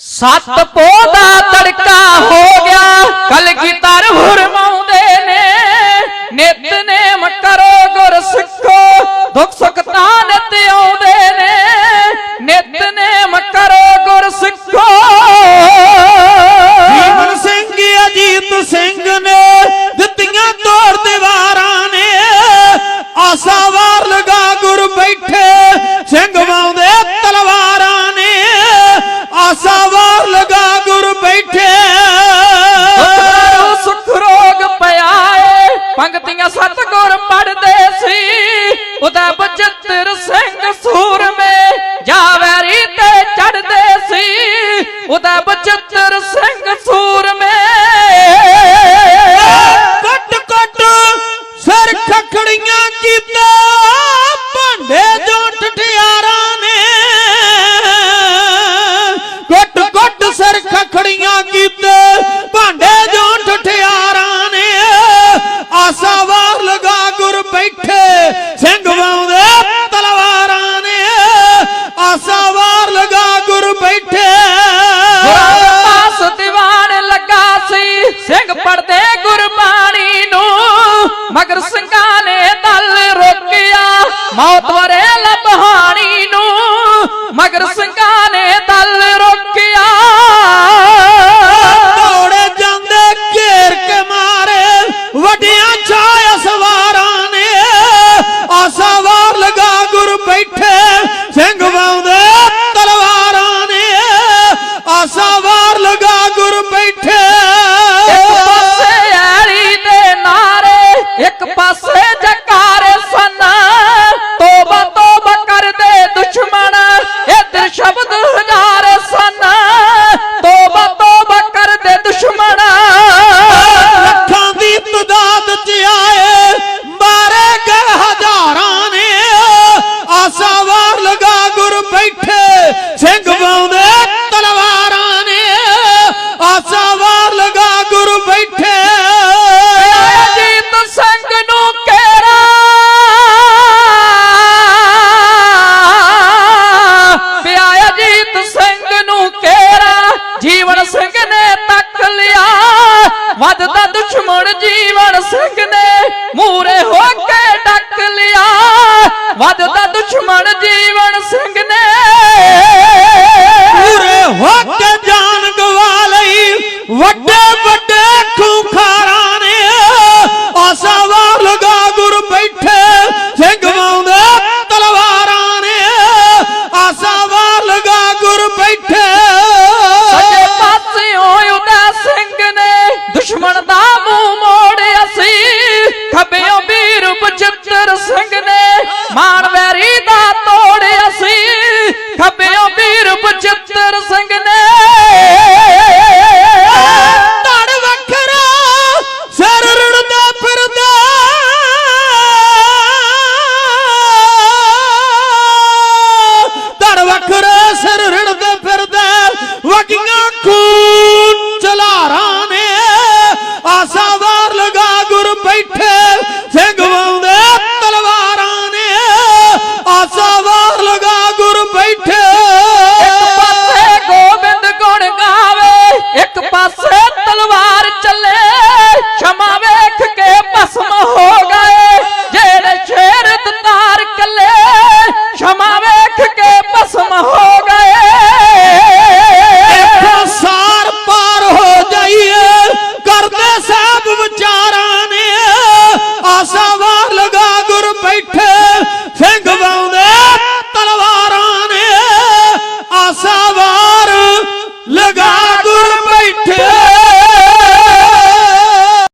ਸੱਤ ਪੋਦਾ ਤੜਕਾ ਹੋ ਗਿਆ। ਕਲਗੀਧਰ ਹੁਰਮਾਉਂਦੇ ਨੇ। ਨਿਤਨੇਮ ਕਰੋ ਗੁਰ ਸਿੱਖੋ। ਦੁੱਖ ਸੁੱਖ ਤਾਂ ਨਿਤ ਆਉਂਦੇ ਨੇ। ਨਿਤਨੇਮ ਕਰੋ ਗੁਰ ਸਿੱਖੋ। ਜੀਵਨ ਸਿੰਘ, ਅਜੀਤ ਸਿੰਘ ਨੇ ਦਿੱਤੀਆਂ ਤੋੜ ਦੀਵਾਰਾਂ ਨੇ। ਆਸਾ ਵਾਰ ਲਗਾ ਗੁਰ ਬੈਠੇ। ਸਿੰਘ ਉਹਦਾ ਸਿੰਘ ਸੂਰਮੇ ਜਾਵੈਰੀ ਤੇ ਚੜਦੇ ਸੀ। ਉਹਦਾ ਬਚਤਰ ਫਿਰ ਸਿੰਘਾਂ ਨੇ ਦਲ ਰੋਕਿਆ। ਮੌਤ ਵਰੇ ਲਬਹਾਣੀ ਨੂੰ, ਮਗਰ ਸਿੰਘਾਂ ਨੇ ਦਲ ਰੋਕਿਆ। ਦੌੜੇ ਜਾਂਦੇ ਘੇਰ ਕੇ ਮਾਰੇ, ਵੱਡੀਆਂ ਛਾਇਆ ਸਵਾਰਾਂ ਨੇ। ਆਸਾ ਵਾਰ ਲਗਾ ਗੁਰ ਬੈਠੇ, ਸਿੰਘ ਵਾਉਂਦੇ ਤਲਵਾਰਾਂ ਨੇ। ਆਸਾ ਵਾਰ ਲਗਾ ਦੁਸ਼ਮਣ ਜੀਵਨ ਸਿੰਘ ਨੇ ਮੂਰੇ ਹੋ ਕੇ ਡੱਕ ਲਿਆ। ਵੱਧਦਾ ਦੁਸ਼ਮਣ ਜੀਵਨ ਸਿੰਘ ਨੇ ਮੂਰੇ ਹੋ ਕੇ ਜਾਨ ਗਵਾ ਲਈ। ਵੱਡੇ ਤਲਵਾਰ ਚੱਲੇ, ਸ਼ਮਾ ਵੇਖ ਕੇ ਭਸਮ ਹੋ ਗਏ। ਜਿਹੜੇ ਸ਼ੇਰ ਤਾਰ ਕੱਲੇ ਸ਼ਮਾ ਵੇਖ ਕੇ ਭਸਮ ਹੋ ਗਏ। ਇੱਥੋਂ ਸਾਰ ਪਾਰ ਹੋ ਜਾਈਏ ਕਰਦੇ ਸਾਹਿਬ ਵਿਚਾਰ